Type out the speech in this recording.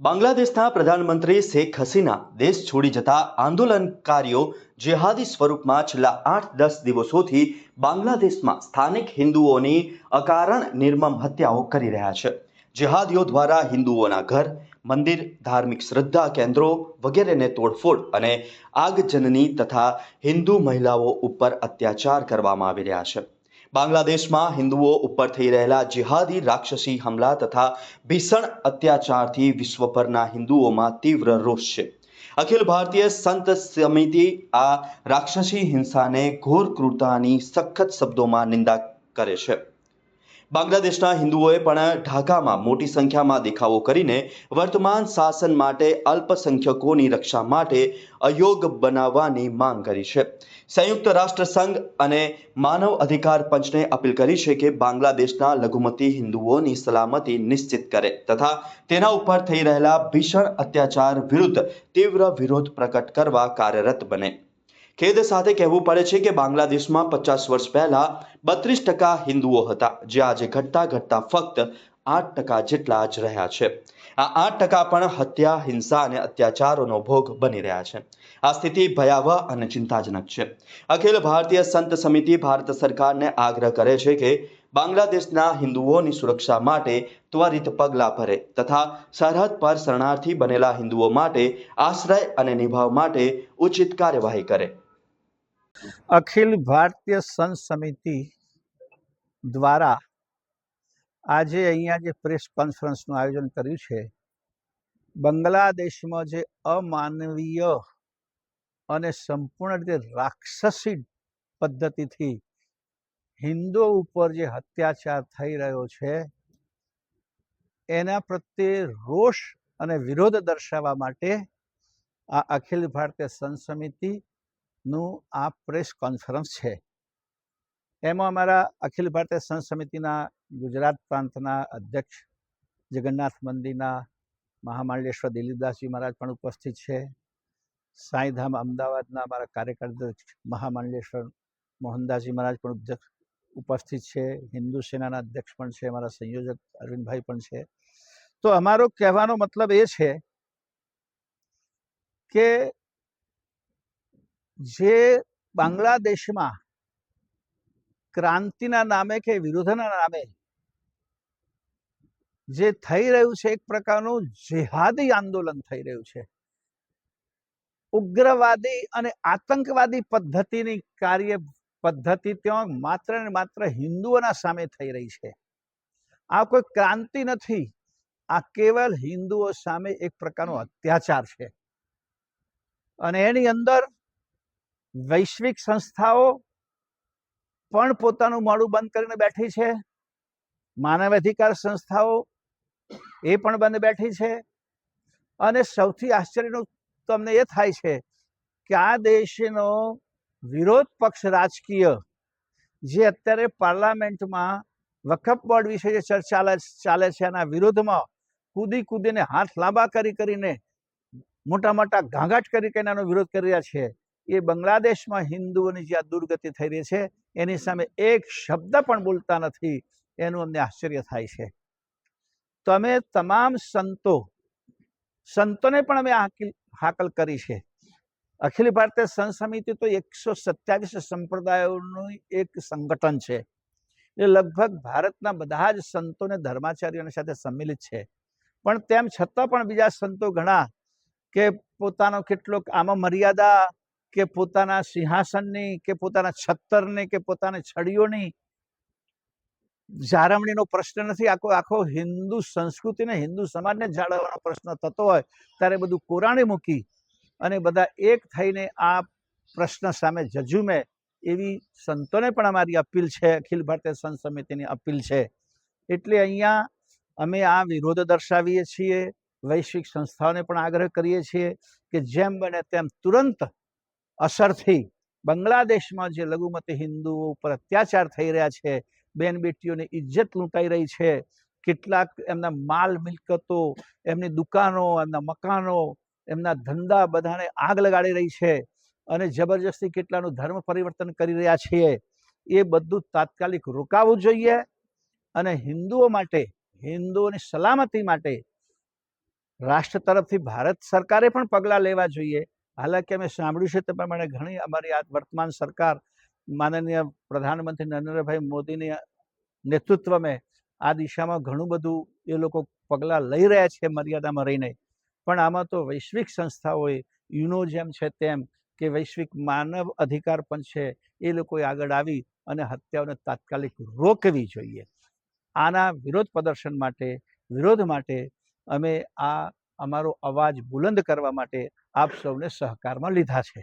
બાંગ્લાદેશના પ્રધાનમંત્રી શેખ હસીના દેશ છોડી જતા આંદોલનકારીઓ જેહાદી સ્વરૂપમાં છેલ્લા આઠ દસ દિવસોથી બાંગ્લાદેશમાં સ્થાનિક હિન્દુઓની અકારણ નિર્મમ હત્યાઓ કરી રહ્યા છે. જેહાદીઓ દ્વારા હિન્દુઓના ઘર, મંદિર, ધાર્મિક શ્રદ્ધા કેન્દ્રો વગેરેને તોડફોડ અને આગજનની તથા હિન્દુ મહિલાઓ ઉપર અત્યાચાર કરવામાં આવી રહ્યા છે. બાંગ્લાદેશમાં હિન્દુઓ ઉપર થઈ રહેલા જિહાદી રાક્ષસી હમલા તથા ભીષણ અત્યાચારથી વિશ્વભરના હિન્દુઓમાં તીવ્ર રોષ છે. અખિલ ભારતીય સંત સમિતિ આ રાક્ષસી હિંસાને ઘોર ક્રૂરતાની સખત શબ્દોમાં નિંદા કરે છે. બાંગ્લાદેશના હિન્દુઓએ પણ ઢાકામાં મોટી સંખ્યામાં દેખાવો કરીને વર્તમાન શાસન માટે અલ્પસંખ્યકોની રક્ષા માટે અયોગ બનાવવાની માંગ કરી છે. સંયુક્ત રાષ્ટ્ર સંઘ અને માનવ અધિકાર પંચને અપીલ કરી છે કે બાંગ્લાદેશના લઘુમતી હિન્દુઓની સલામતી નિશ્ચિત કરે તથા તેના ઉપર થઈ રહેલા ભીષણ અત્યાચાર વિરુદ્ધ તીવ્ર વિરોધ પ્રકટ કરવા કાર્યરત બને. ખેદ સાથે કહેવું પડે છે કે બાંગ્લાદેશમાં પચાસ વર્ષ પહેલા બત્રીસ ટકા હિન્દુઓ હતા, જે આજે ઘટતા ઘટતા ફક્ત આઠ ટકા જેટલા જ રહ્યા છે. આ આઠ ટકા પણ હત્યા, હિંસા અને અત્યાચારોનો ભોગ બની રહ્યા છે. આ સ્થિતિ ભયાવહ અને ચિંતાજનક છે. અખિલ ભારતીય સંત સમિતિ ભારત સરકારને આગ્રહ કરે છે કે બાંગ્લાદેશના હિન્દુઓની સુરક્ષા માટે ત્વરિત પગલાં ભરે તથા સરહદ પર શરણાર્થી બનેલા હિન્દુઓ માટે આશ્રય અને નિભાવ માટે ઉચિત કાર્યવાહી કરે. અખિલ ભારતીય સંત સમિતિ દ્વારા આજે અહીંયા જે પ્રેસ કોન્ફરન્સનું આયોજન કર્યું છે, બાંગ્લાદેશમાં જે અમાનવીય અને સંપૂર્ણ રીતે રાક્ષસી પદ્ધતિથી હિન્દુ ઉપર જે અત્યાચાર થઈ રહ્યો છે, એના પ્રત્યે રોષ અને વિરોધ દર્શાવવા માટે આ અખિલ ભારતીય સંત સમિતિ નું આ પ્રેસ કોન્ફરન્સ છે. એમાં અમારા અખિલ ભારતીય સંત સમિતિના, ગુજરાત પ્રાંતના અધ્યક્ષ જગન્નાથ મંદિરના મહામાંડલેશ્વર દિલીપદાસજી મહારાજ પણ ઉપસ્થિત છે. સાંઈધામ અમદાવાદના અમારા અધ્યક્ષ મહામાંડલેશ્વર મોહનદાસજી મહારાજ પણ ઉપસ્થિત છે. હિન્દુ સેનાના અધ્યક્ષ પણ છે, અમારા સંયોજક અરવિંદભાઈ પણ છે. તો અમારો કહેવાનો મતલબ એ છે કે જે બાંગ્લાદેશમાં ક્રાંતિના નામે કે વિરોધના નામે જે થઈ રહ્યું છે, એક પ્રકારનું જેહાદી આંદોલન થઈ રહ્યું છે. ઉગ્રવાદી અને આતંકવાદી પદ્ધતિની કાર્ય પદ્ધતિ ત્યાં માત્ર ને માત્ર હિન્દુઓના સામે થઈ રહી છે. આ કોઈ ક્રાંતિ નથી. આ કેવલ હિન્દુઓ સામે એક પ્રકારનો અત્યાચાર છે. અને એની અંદર વૈશ્વિક સંસ્થાઓ પણ પોતાનું મોડું બંધ કરીને બેઠી છે. માનવ અધિકાર સંસ્થાઓ એ પણ બંધ બેઠી છે. અને સૌથી આશ્ચર્યનું તમને એ થાય છે કે આ દેશનો વિરોધ પક્ષ રાજકીય, જે અત્યારે પાર્લામેન્ટમાં વકફ બોર્ડ વિશે જે ચર્ચા ચાલે છે એના વિરોધમાં કૂદી કૂદીને હાથ લાંબા કરી કરીને મોટા મોટા ઘાઘાટ કરી કરીને એનો વિરોધ કરી રહ્યા છે. એ બાંગ્લાદેશમાં હિન્દુઓની જે આ દુર્ગતિ થઈ રહી છે, એની સામે એક શબ્દ પણ બોલતા નથી, એનું અમને આશ્ચર્ય થાય છે. તમે તમામ સંતો, સંતોને પણ અમે હાકલ કરી છે. અખિલ ભારતીય સંત સમિતિ તો એકસો સત્યાવીસ સંપ્રદાયોનું એક સંગઠન છે. એ લગભગ ભારતના બધા જ સંતોને ધર્માચાર્યોની સાથે સંમિલિત છે. પણ તેમ છતાં પણ બીજા સંતો ઘણા કે પોતાનો કેટલોક આમાં મર્યાદા કે પોતાના સિંહાસનની, કે પોતાના છત્તરની, કે પોતાના છડીઓની? જાળવણીનો પ્રશ્ન નથી. આખો આખો હિન્દુ સંસ્કૃતિને, હિન્દુ સમાજને જાળવવાનો પ્રશ્ન થતો હોય, ત્યારે બધું કોરાણે મૂકી અને બધા એક થઈને આ પ્રશ્ન સામે જજુમે એવી સંતોને પણ અમારી અપીલ છે, અખિલ ભારતીય સંત સમિતિની અપીલ છે. એટલે અહીંયા અમે આ વિરોધ દર્શાવીએ છીએ, વૈશ્વિક સંસ્થાઓને પણ આગ્રહ કરીએ છીએ કે જેમ બને તેમ તુરંત અસરથી બાંગ્લાદેશમાં જે લઘુમતી હિન્દુઓ ઉપર અત્યાચાર થઈ રહ્યા છે બેન બેટીઓની ઇજ્જત લૂંટાઈ રહી છે, કેટલાક એમના માલ મિલકતો, એમની દુકાનો, એમના મકાનો, એમના ધંધા બધાને આગ લગાડી રહી છે અને જબરજસ્તી કેટલાનું ધર્મ પરિવર્તન કરી રહ્યા છીએ. એ બધું તાત્કાલિક રોકાવું જોઈએ અને હિન્દુઓ માટે, હિન્દુઓની સલામતી માટે રાષ્ટ્ર તરફથી ભારત સરકારે પણ પગલાં લેવા જોઈએ. હાલાકી અમે સાંભળ્યું છે તે પ્રમાણે ઘણી અમારી આ વર્તમાન સરકાર માનનીય પ્રધાનમંત્રી નરેન્દ્રભાઈ મોદીની નેતૃત્વમાં આ દિશામાં ઘણું બધું એ લોકો પગલાં લઈ રહ્યા છે મર્યાદામાં રહીને. પણ આમાં તો વૈશ્વિક સંસ્થાઓએ યુનો જેમ છે તેમ, કે વૈશ્વિક માનવ અધિકાર પણ છે, એ લોકોએ આગળ આવી અને હત્યાઓને તાત્કાલિક રોકવી જોઈએ. આના વિરોધ પ્રદર્શન માટે, વિરોધ માટે અમે આ અમારો અવાજ બુલંદ કરવા માટે આપ સૌને સહકારમાં લીધા છે.